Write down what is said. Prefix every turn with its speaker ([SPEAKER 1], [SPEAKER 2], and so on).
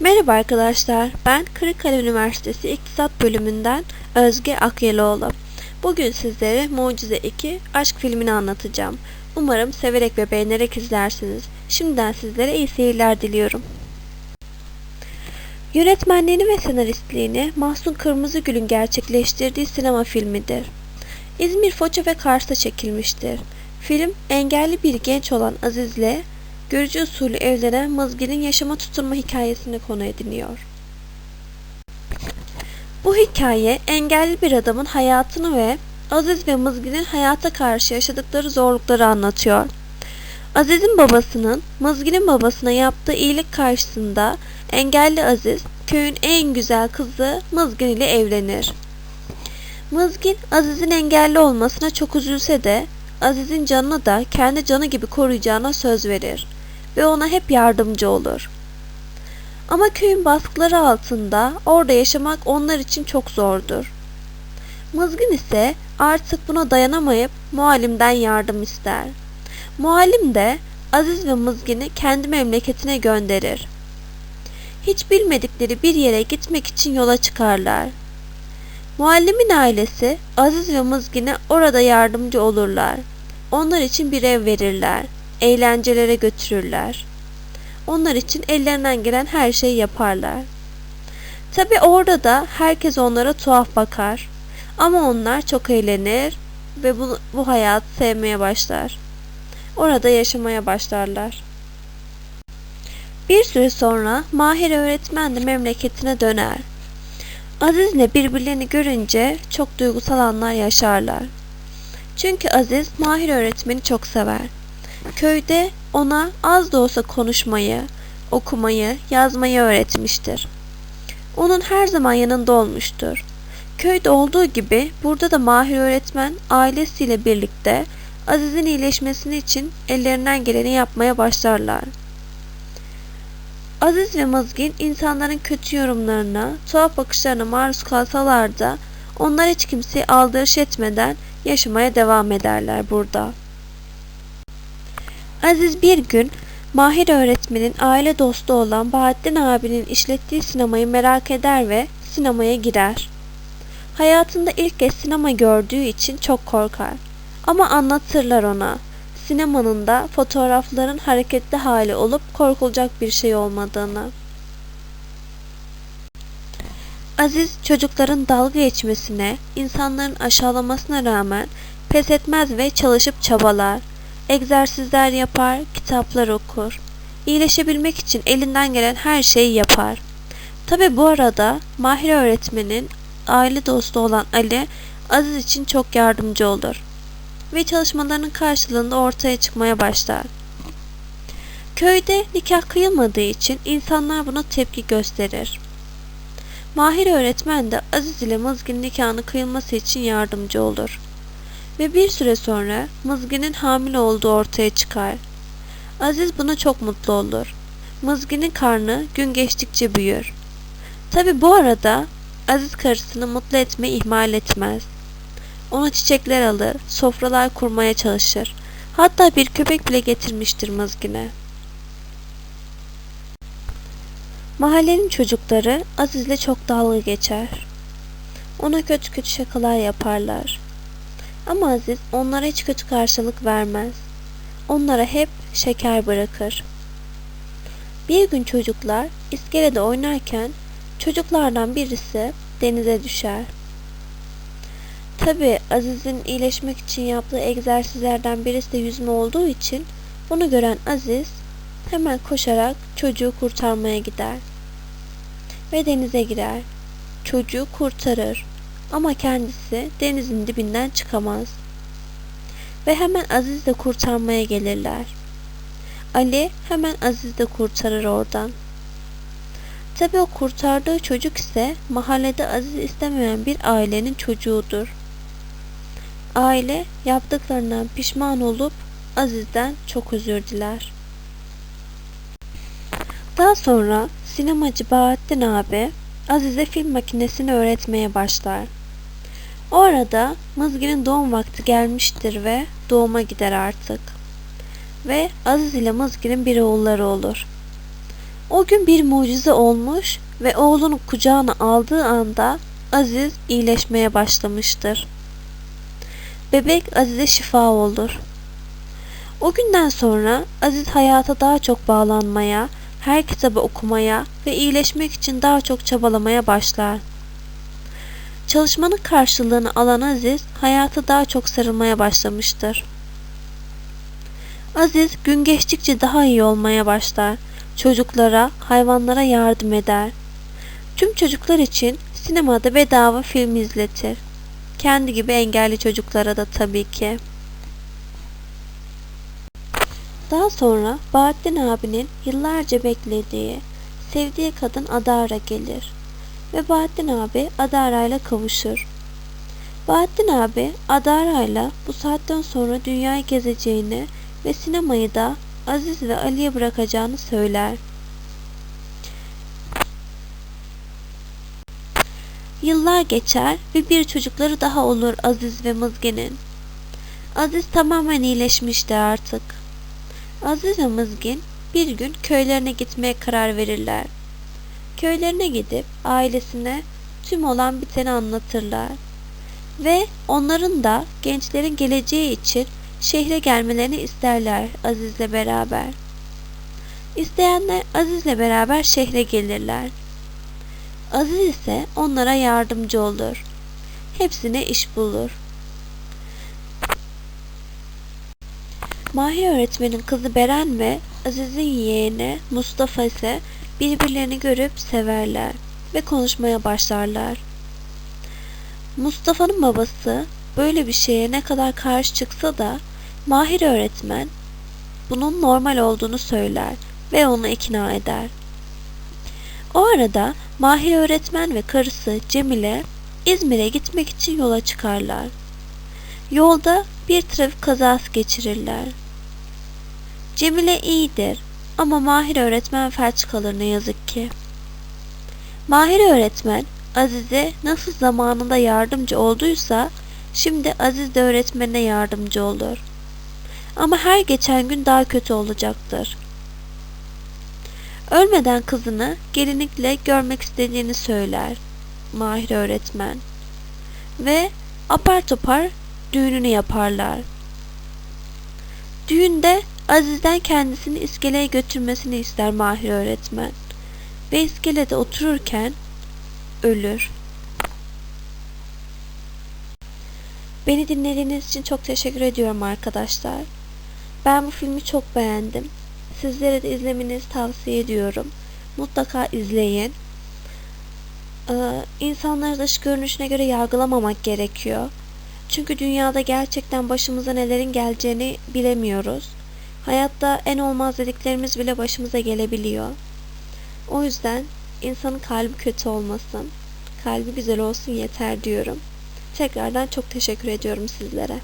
[SPEAKER 1] Merhaba arkadaşlar, ben Kırıkkale Üniversitesi İktisat Bölümünden Özge Akyeloğlu. Bugün sizlere Mucize 2 aşk filmini anlatacağım. Umarım severek ve beğenerek izlersiniz. Şimdiden sizlere iyi seyirler diliyorum. Yönetmenliğini ve senaristliğini Mahsun Kırmızıgül'ün gerçekleştirdiği sinema filmidir. İzmir, Foça ve Kars'ta çekilmiştir. Film engelli bir genç olan Aziz'le görücü usulü evlenen Mızgir'in yaşama tutunma hikayesini konu ediniyor. Bu hikaye engelli bir adamın hayatını ve Aziz ve Mızgir'in hayata karşı yaşadıkları zorlukları anlatıyor. Aziz'in babasının Mızgir'in babasına yaptığı iyilik karşısında engelli Aziz köyün en güzel kızı Mızgir ile evlenir. Mızgin Aziz'in engelli olmasına çok üzülse de Aziz'in canını da kendi canı gibi koruyacağına söz verir ve ona hep yardımcı olur. Ama köyün baskıları altında orada yaşamak onlar için çok zordur. Mızgın ise artık buna dayanamayıp muallimden yardım ister. Muallim de Aziz ve Mızgin'i kendi memleketine gönderir. Hiç bilmedikleri bir yere gitmek için yola çıkarlar. Muallimin ailesi Aziz ve Mızgin'e orada yardımcı olurlar. Onlar için bir ev verirler. Eğlencelere götürürler. Onlar için ellerinden gelen her şeyi yaparlar. Tabi orada da herkes onlara tuhaf bakar. Ama onlar çok eğlenir ve bu, bu hayatı sevmeye başlar. Orada yaşamaya başlarlar. Bir süre sonra Mahir öğretmen de memleketine döner. Aziz'le birbirlerini görünce çok duygusal anlar yaşarlar. Çünkü Aziz Mahir öğretmeni çok sever. Köyde ona az da olsa konuşmayı, okumayı, yazmayı öğretmiştir. Onun her zaman yanında olmuştur. Köyde olduğu gibi burada da Mahir öğretmen ailesiyle birlikte Aziz'in iyileşmesini için ellerinden geleni yapmaya başlarlar. Aziz ve Mızgin insanların kötü yorumlarına, tuhaf bakışlarına maruz kalsalar da onlar hiç kimseyi aldırış etmeden yaşamaya devam ederler burada. Aziz bir gün Mahir öğretmenin aile dostu olan Bahattin abinin işlettiği sinemayı merak eder ve sinemaya girer. Hayatında ilk kez sinema gördüğü için çok korkar. Ama anlatırlar ona. Sinemanın da fotoğrafların hareketli hali olup korkulacak bir şey olmadığını. Aziz çocukların dalga geçmesine, insanların aşağılamasına rağmen pes etmez ve çalışıp çabalar. Egzersizler yapar, kitaplar okur. İyileşebilmek için elinden gelen her şeyi yapar. Tabi bu arada Mahir öğretmenin aile dostu olan Ali Aziz için çok yardımcı olur ve çalışmalarının karşılığında ortaya çıkmaya başlar. Köyde nikah kıyılmadığı için insanlar buna tepki gösterir. Mahir öğretmen de Aziz ile Mızgin nikahını kıyılması için yardımcı olur. Ve bir süre sonra Mızgin'in hamile olduğu ortaya çıkar. Aziz buna çok mutlu olur. Mızgin'in karnı gün geçtikçe büyür. Tabi bu arada Aziz karısını mutlu etmeyi ihmal etmez. Ona çiçekler alır, sofralar kurmaya çalışır. Hatta bir köpek bile getirmiştir Mızgin'e. Mahallenin çocukları Aziz'le çok dalga geçer. Ona kötü kötü şakalar yaparlar. Ama Aziz onlara hiç kötü karşılık vermez. Onlara hep şeker bırakır. Bir gün çocuklar iskelede oynarken çocuklardan birisi denize düşer. Tabi Aziz'in iyileşmek için yaptığı egzersizlerden birisi de yüzme olduğu için bunu gören Aziz hemen koşarak çocuğu kurtarmaya gider. Ve denize girer. Çocuğu kurtarır. Ama kendisi denizin dibinden çıkamaz. Ve hemen Aziz de kurtarmaya gelirler. Ali hemen Aziz de kurtarır oradan. Tabi o kurtardığı çocuk ise mahallede Aziz istemeyen bir ailenin çocuğudur. Aile yaptıklarından pişman olup Aziz'den çok özür diler. Daha sonra sinemacı Bahattin abi Aziz'e film makinesini öğretmeye başlar. O arada Mızgir'in doğum vakti gelmiştir ve doğuma gider artık. Ve Aziz ile Mızgir'in bir oğulları olur. O gün bir mucize olmuş ve oğlunu kucağına aldığı anda Aziz iyileşmeye başlamıştır. Bebek Aziz'e şifa olur. O günden sonra Aziz hayata daha çok bağlanmaya, her kitabı okumaya ve iyileşmek için daha çok çabalamaya başlar. Çalışmanın karşılığını alan Aziz hayata daha çok sarılmaya başlamıştır. Aziz gün geçtikçe daha iyi olmaya başlar. Çocuklara, hayvanlara yardım eder. Tüm çocuklar için sinemada bedava film izletir. Kendi gibi engelli çocuklara da tabii ki. Daha sonra Bahattin abinin yıllarca beklediği, sevdiği kadın Adara gelir ve Bahattin abi Adara ile kavuşur. Bahattin abi Adara ile bu saatten sonra dünyayı gezeceğini ve sinemayı da Aziz ve Ali'ye bırakacağını söyler. Yıllar geçer ve bir çocukları daha olur Aziz ve Mızgin'in. Aziz tamamen iyileşmişti artık. Aziz ve Mızgin bir gün köylerine gitmeye karar verirler. Köylerine gidip ailesine tüm olan biteni anlatırlar. Ve onların da gençlerin geleceği için şehre gelmelerini isterler Aziz'le beraber. İsteyenler Aziz'le beraber şehre gelirler. Aziz ise onlara yardımcı olur. Hepsine iş bulur. Mahir öğretmenin kızı Beren ve Aziz'in yeğeni Mustafa ise birbirlerini görüp severler ve konuşmaya başlarlar. Mustafa'nın babası böyle bir şeye ne kadar karşı çıksa da Mahir öğretmen bunun normal olduğunu söyler ve onu ikna eder. O arada Mahir öğretmen ve karısı Cemile İzmir'e gitmek için yola çıkarlar. Yolda bir trafik kazası geçirirler. Cemile iyidir ama Mahir öğretmen felç kalır ne yazık ki. Mahir öğretmen Aziz'e nasıl zamanında yardımcı olduysa şimdi Aziz de öğretmenine yardımcı olur. Ama her geçen gün daha kötü olacaktır. Ölmeden kızını gelinlikle görmek istediğini söyler Mahir öğretmen. Ve apar topar düğününü yaparlar. Düğünde Aziz'den kendisini iskeleye götürmesini ister Mahir öğretmen. Ve iskelede otururken ölür. Beni dinlediğiniz için çok teşekkür ediyorum arkadaşlar. Ben bu filmi çok beğendim. Sizlere de izlemenizi tavsiye ediyorum. Mutlaka izleyin. Ee, insanları dış görünüşüne göre yargılamamak gerekiyor. Çünkü dünyada gerçekten başımıza nelerin geleceğini bilemiyoruz. Hayatta en olmaz dediklerimiz bile başımıza gelebiliyor. O yüzden insanın kalbi kötü olmasın. Kalbi güzel olsun yeter diyorum. Tekrardan çok teşekkür ediyorum sizlere.